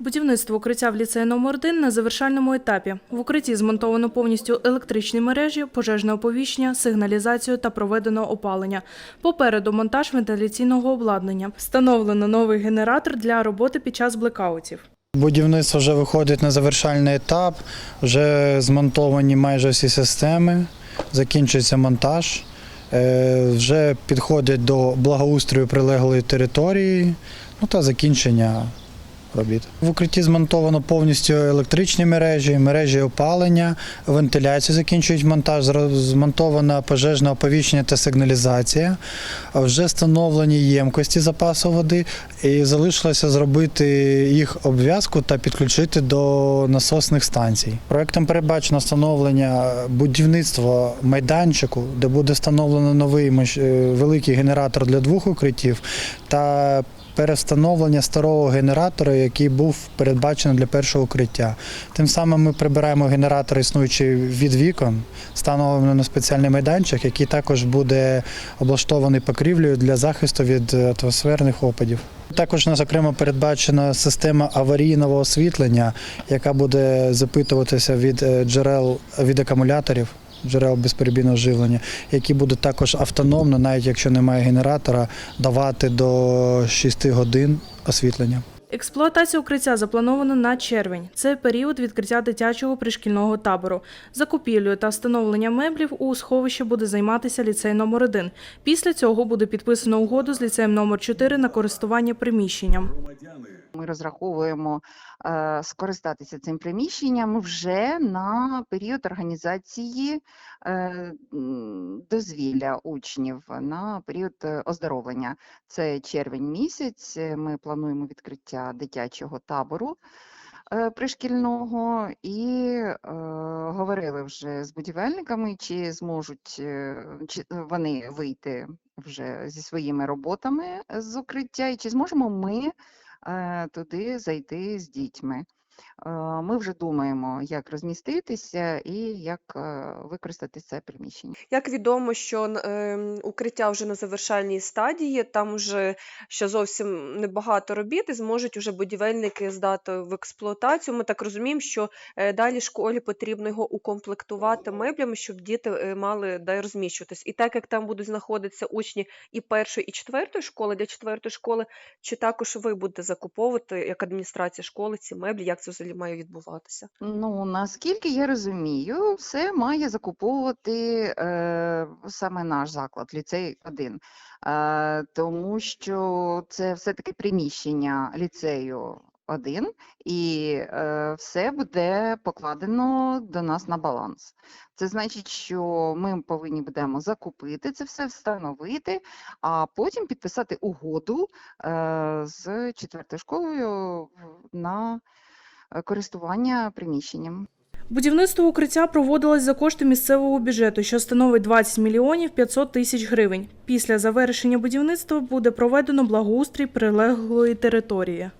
Будівництво укриття в ліцеї номер 1 на завершальному етапі. В укритті змонтовано повністю електричні мережі, пожежне оповіщення, сигналізацію та проведено опалення. Попереду монтаж вентиляційного обладнання. Встановлено новий генератор для роботи під час блекаутів. Будівництво вже виходить на завершальний етап, вже змонтовані майже всі системи, закінчується монтаж, е, вже підходять до благоустрою прилеглої території ну та закінчення робіт. В укритті змонтовано повністю електричні мережі, мережі опалення, вентиляцію закінчують монтаж, змонтовано пожежне оповіщення та сигналізація. Вже встановлені ємкості запасу води і залишилося зробити їх обв'язку та підключити до насосних станцій. Проектом передбачено встановлення будівництва майданчику, де буде встановлено новий е, великий генератор для двох укриттів та перестановлення старого генератора, який був передбачений для першого укриття. Тим самим ми прибираємо генератор, існуючий від вікон, встановлено на спеціальний майданчик, який також буде облаштований покрівлею для захисту від атмосферних опадів. Також у нас окремо передбачена система аварійного освітлення, яка буде запитуватися від е, джерел від акумуляторів. Джерел безперебійного живлення, які будуть також автономно, навіть якщо немає генератора, давати до 6 годин освітлення. Експлуатація укриття запланована на червень. Це період відкриття дитячого пришкільного табору. Закупівлею та встановленням меблів у сховищі буде займатися ліцей номер 1 Після цього буде підписано угоду з ліцеєм номер 4 на користування приміщенням. Ми розраховуємо е, скористатися цим приміщенням вже на період організації е, дозвілля учнів на період е, оздоровлення. Це червень місяць. Ми плануємо відкриття дитячого табору пришкільного і е, говорили вже з будівельниками, чи зможуть чи вони вийти вже зі своїми роботами з укриття, і чи зможемо ми туди зайти з дітьми. Е, Ми вже думаємо, як розміститися і як е, використати це приміщення. Як відомо, що ем, укриття вже на завершальній стадії, там вже ще зовсім небагато робіт, і зможуть уже будівельники здати в експлуатацію. Ми так розуміємо, що е, далі школі потрібно його укомплектувати меблями, щоб діти е, мали де розміщуватись. І так як там будуть знаходитися учні і першої, і четвертої школи, для четвертої школи, чи також ви будете закуповувати як адміністрація школи ці меблі, як це взагалі має відбуватися? Ну, наскільки я розумію, все має закуповувати е, саме наш заклад, ліцей 1. Е, тому що це все-таки приміщення ліцею 1, і е, все буде покладено до нас на баланс. Це значить, що ми повинні будемо закупити це все, встановити, а потім підписати угоду е, з четвертою школою на користування приміщенням. Будівництво укриття проводилось за кошти місцевого бюджету, що становить 20 мільйонів 500 тисяч гривень. Після завершення будівництва буде проведено благоустрій прилеглої території.